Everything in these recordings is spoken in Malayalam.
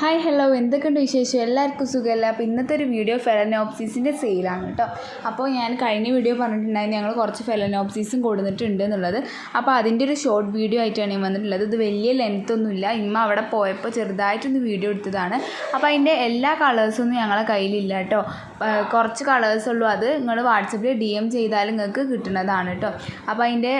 ഹായ് ഹലോ എന്തൊക്കെയുണ്ട് വിശേഷം? എല്ലാവർക്കും സുഖമല്ല? അപ്പോൾ ഇന്നത്തെ ഒരു വീഡിയോ ഫെലനോപ്സിസിന്റെ സെയിലാണ് കേട്ടോ. അപ്പോൾ ഞാൻ കഴിഞ്ഞ വീഡിയോ പറഞ്ഞിട്ടുണ്ടായിരുന്നു ഞങ്ങൾ കുറച്ച് ഫെലനോപ്സിസും കൊടുത്തിട്ടുണ്ട് എന്നുള്ളത്. അപ്പോൾ അതിന്റെ ഒരു ഷോർട്ട് വീഡിയോ ആയിട്ടാണ് ഞാൻ വന്നിട്ടുള്ളത്. ഇത് വലിയ ലെങ്ത് ഒന്നുമില്ല ഇമ്മ അവിടെ പോയപ്പോൾ ചെറുതായിട്ടൊന്ന് വീഡിയോ എടുത്തതാണ്. അപ്പോൾ അതിന്റെ എല്ലാ കളേഴ്സൊന്നും ഞങ്ങളെ കയ്യിലില്ല കേട്ടോ. കുറച്ച് കളേഴ്സ് ഉള്ളൂ. അത് നിങ്ങൾ വാട്സപ്പിൽ ഡി എം ചെയ്താൽ നിങ്ങൾക്ക് കിട്ടുന്നതാണ് കേട്ടോ. അപ്പോൾ അതിന്റെ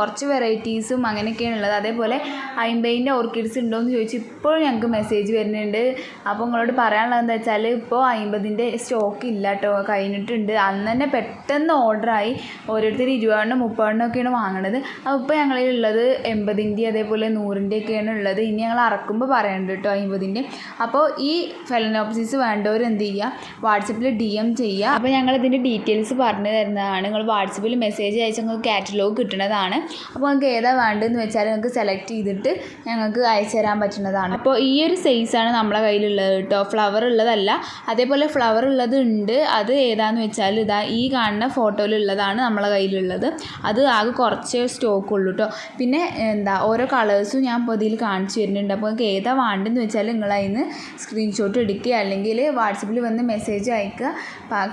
കുറച്ച് വെറൈറ്റീസും അങ്ങനെയൊക്കെയാണ് ഉള്ളത്. അതേപോലെ അയിമ്പൈന്റെ ഓർക്കിഡ്സ് ഉണ്ടോ എന്ന് ചോദിച്ചു ഇപ്പോഴും ഞങ്ങൾക്ക് മെസ്സേജ് വരുന്നുണ്ട് അപ്പോൾ നിങ്ങളോട് പറയാനുള്ളത് എന്താ വെച്ചാൽ ഇപ്പോൾ അമ്പതിന്റെ സ്റ്റോക്ക് ഇല്ല കേട്ടോ കഴിഞ്ഞിട്ടുണ്ട്. അന്ന് തന്നെ പെട്ടെന്ന് ഓർഡറായി ഓരോരുത്തർ ഇരുപതെണ്ണം മുപ്പതെണ്ണം ഒക്കെയാണ് വാങ്ങണത്. അപ്പോൾ ഇപ്പോൾ ഞങ്ങളിൽ ഉള്ളത് എൺപതിന്റെ അതേപോലെ നൂറിന്റെ ഒക്കെയാണ് ഉള്ളത്. ഇനി ഞങ്ങൾ അറക്കുമ്പോൾ പറയണ്ട കേട്ടോ അമ്പതിന്റെ അപ്പോൾ ഈ ഫെലനോപ്സിസ് വേണ്ടവർ എന്ത് ചെയ്യുക വാട്സപ്പിൽ ഡി എം ചെയ്യുക അപ്പോൾ ഞങ്ങൾ ഇതിന്റെ ഡീറ്റെയിൽസ് പറഞ്ഞു തരുന്നതാണ്. നിങ്ങൾ വാട്സപ്പിൽ മെസ്സേജ് അയച്ചാൽ നിങ്ങൾക്ക് കാറ്റലോഗ് കിട്ടുന്നതാണ് അപ്പോൾ നിങ്ങൾക്ക് ഏതാ വേണ്ടതെന്ന് വെച്ചാൽ നിങ്ങൾക്ക് സെലക്ട് ചെയ്തിട്ട് ഞങ്ങൾക്ക് അയച്ചു തരാൻ പറ്റുന്നതാണ്. അപ്പോൾ ഈ ഒരു സൈസാണ് നമ്മളെ കയ്യിലുള്ളത് കേട്ടോ. ഫ്ലവർ ഉള്ളതല്ല. അതേപോലെ ഫ്ലവർ ഉള്ളത് ഉണ്ട്. അത് ഏതാന്ന് വെച്ചാൽ ഇതാ ഈ കാണുന്ന ഫോട്ടോയിലുള്ളതാണ് നമ്മളെ കയ്യിലുള്ളത്. അത് ആകെ കുറച്ച് സ്റ്റോക്ക് ഉള്ളൂ കേട്ടോ. പിന്നെ എന്താ ഓരോ കളേഴ്സും ഞാൻ ഇപ്പോൾ ഇതിൽ കാണിച്ചു വരുന്നുണ്ട് അപ്പോൾ നിങ്ങൾക്ക് ഏതാ വേണ്ടതെന്ന് വെച്ചാൽ നിങ്ങൾ അതിന് സ്ക്രീൻഷോട്ട് എടുക്കുക. അല്ലെങ്കിൽ വാട്സപ്പിൽ വന്ന് മെസ്സേജ് അയക്കുക.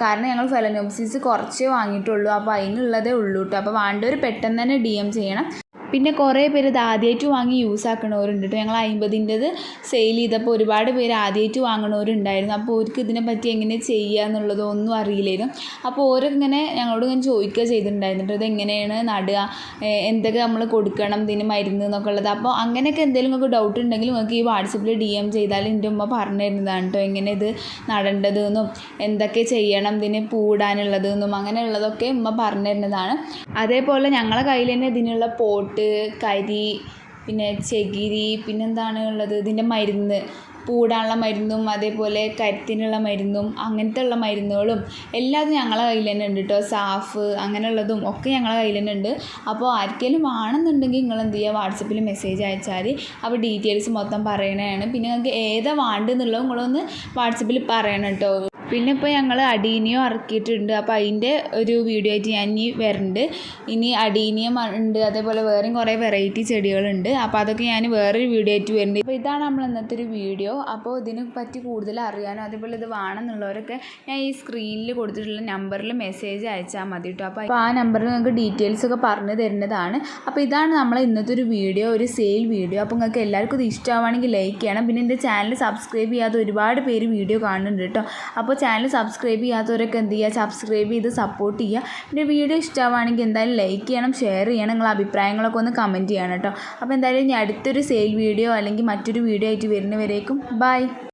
കാരണം ഞങ്ങൾ ഫെലനോപ്സിസ് കുറച്ച് വാങ്ങിയിട്ടുള്ളൂ. അപ്പോൾ അതിനുള്ളതേ ഉള്ളൂ കേട്ടോ. അപ്പോൾ വേണ്ടവർ പെട്ടെന്ന് തന്നെ ഡി എം ചെയ്യണം. പിന്നെ കുറേ പേര് ഇത് ആദ്യമായിട്ട് വാങ്ങി യൂസ് ആക്കണവരുണ്ട് കേട്ടോ ഞങ്ങൾ അമ്പതിന്റെത് സെയിൽ ചെയ്തപ്പോൾ ഒരുപാട് പേര് ആദ്യമായിട്ട് വാങ്ങണവരുണ്ടായിരുന്നു. അപ്പോൾ അവർക്ക് ഇതിനെപ്പറ്റി എങ്ങനെ ചെയ്യുക എന്നുള്ളതോ ഒന്നും അറിയില്ലായിരുന്നു. അപ്പോൾ ഓരോ ഇങ്ങനെ ഞങ്ങളോട് ഇങ്ങനെ ചോദിക്കുക ചെയ്തിട്ടുണ്ടായിരുന്നു ഇത് എങ്ങനെയാണ് നടുക? എന്തൊക്കെ നമ്മൾ കൊടുക്കണം? ഇതിന് മരുന്ന് എന്നൊക്കെ ഉള്ളത്. അപ്പോൾ അങ്ങനെയൊക്കെ എന്തെങ്കിലും നിങ്ങൾക്ക് ഡൗട്ട് ഉണ്ടെങ്കിൽ നിങ്ങൾക്ക് ഈ വാട്സപ്പിൽ ഡി എം ചെയ്താൽ എന്റെ ഉമ്മ പറഞ്ഞു തരുന്നതാണ് കേട്ടോ എങ്ങനെ ഇത് നടേണ്ടതെന്നും എന്തൊക്കെ ചെയ്യണം? ഇതിന് പൂടാനുള്ളതെന്നും അങ്ങനെയുള്ളതൊക്കെ ഉമ്മ പറഞ്ഞു തരുന്നതാണ് അതേപോലെ ഞങ്ങളുടെ കയ്യിൽ തന്നെ ഇതിനുള്ള പോട്ട് കരി പിന്നെ ചകിരി പിന്നെന്താണ് ഉള്ളത്? ഇതിന്റെ മരുന്ന്. പൂടാനുള്ള മരുന്നും അതേപോലെ കരുത്തിനുള്ള മരുന്നും അങ്ങനത്തെ ഉള്ള മരുന്നുകളും എല്ലാതും ഞങ്ങളെ കയ്യിൽ തന്നെ ഉണ്ട് കേട്ടോ സാഫ് അങ്ങനെയുള്ളതും ഒക്കെ ഞങ്ങളുടെ കയ്യിൽ തന്നെ ഉണ്ട്. അപ്പോൾ ആർക്കെങ്കിലും വേണമെന്നുണ്ടെങ്കിൽ നിങ്ങൾ എന്ത് ചെയ്യുക? വാട്സപ്പിൽ മെസ്സേജ് അയച്ചാൽ അപ്പോൾ ഡീറ്റെയിൽസ് മൊത്തം പറയണതാണ്. പിന്നെ നിങ്ങൾക്ക് ഏതാ വേണ്ടെന്നുള്ളത് നിങ്ങളൊന്ന് വാട്സപ്പിൽ പറയണം കേട്ടോ പിന്നെ ഇപ്പോൾ ഞങ്ങൾ അടീനിയം ഇറക്കിയിട്ടുണ്ട്. അപ്പോൾ അതിന്റെ ഒരു വീഡിയോ ആയിട്ട് ഞാൻ ഇനി വരുന്നുണ്ട് ഇനി അടീനിയം ഉണ്ട്. അതേപോലെ വേറെയും കുറേ വെറൈറ്റി ചെടികളുണ്ട്. അപ്പോൾ അതൊക്കെ ഞാൻ വേറൊരു വീഡിയോ ആയിട്ട് വരുന്നുണ്ട് അപ്പോൾ ഇതാണ് നമ്മൾ ഇന്നത്തെ ഒരു വീഡിയോ അപ്പോൾ ഇതിനെ പറ്റി കൂടുതൽ അറിയാനോ അതേപോലെ ഇത് വേണമെന്നുള്ളവരൊക്കെ ഞാൻ ഈ സ്ക്രീനിൽ കൊടുത്തിട്ടുള്ള നമ്പറിൽ മെസ്സേജ് അയച്ചാൽ മതി കേട്ടോ അപ്പോൾ ആ നമ്പറിൽ നിങ്ങൾക്ക് ഡീറ്റെയിൽസ് ഒക്കെ പറഞ്ഞു തരുന്നതാണ്. അപ്പോൾ ഇതാണ് നമ്മൾ ഇന്നത്തെ ഒരു വീഡിയോ ഒരു സെയിൽ വീഡിയോ അപ്പോൾ നിങ്ങൾക്ക് എല്ലാവർക്കും ഇത് ഇഷ്ടമാണെങ്കിൽ ലൈക്ക് ചെയ്യണം. പിന്നെ എന്റെ ചാനൽ സബ്സ്ക്രൈബ് ചെയ്യാതെ ഒരുപാട് പേര് വീഡിയോ കാണുന്നുണ്ട് കേട്ടോ അപ്പോൾ ചാനൽ സബ്സ്ക്രൈബ് ചെയ്യാത്തവരൊക്കെ എന്ത് ചെയ്യുക? സബ്സ്ക്രൈബ് ചെയ്ത് സപ്പോർട്ട് ചെയ്യുക. പിന്നെ വീഡിയോ ഇഷ്ടമാണെങ്കിൽ എന്തായാലും ലൈക്ക് ചെയ്യണം ഷെയർ ചെയ്യണം നിങ്ങളെ അഭിപ്രായങ്ങളൊക്കെ ഒന്ന് കമന്റ് ചെയ്യണം കേട്ടോ. അപ്പോൾ എന്തായാലും ഇനി അടുത്തൊരു സെയിൽ വീഡിയോ അല്ലെങ്കിൽ മറ്റൊരു വീഡിയോ ആയിട്ട് വരുന്നവരേക്കും ബൈ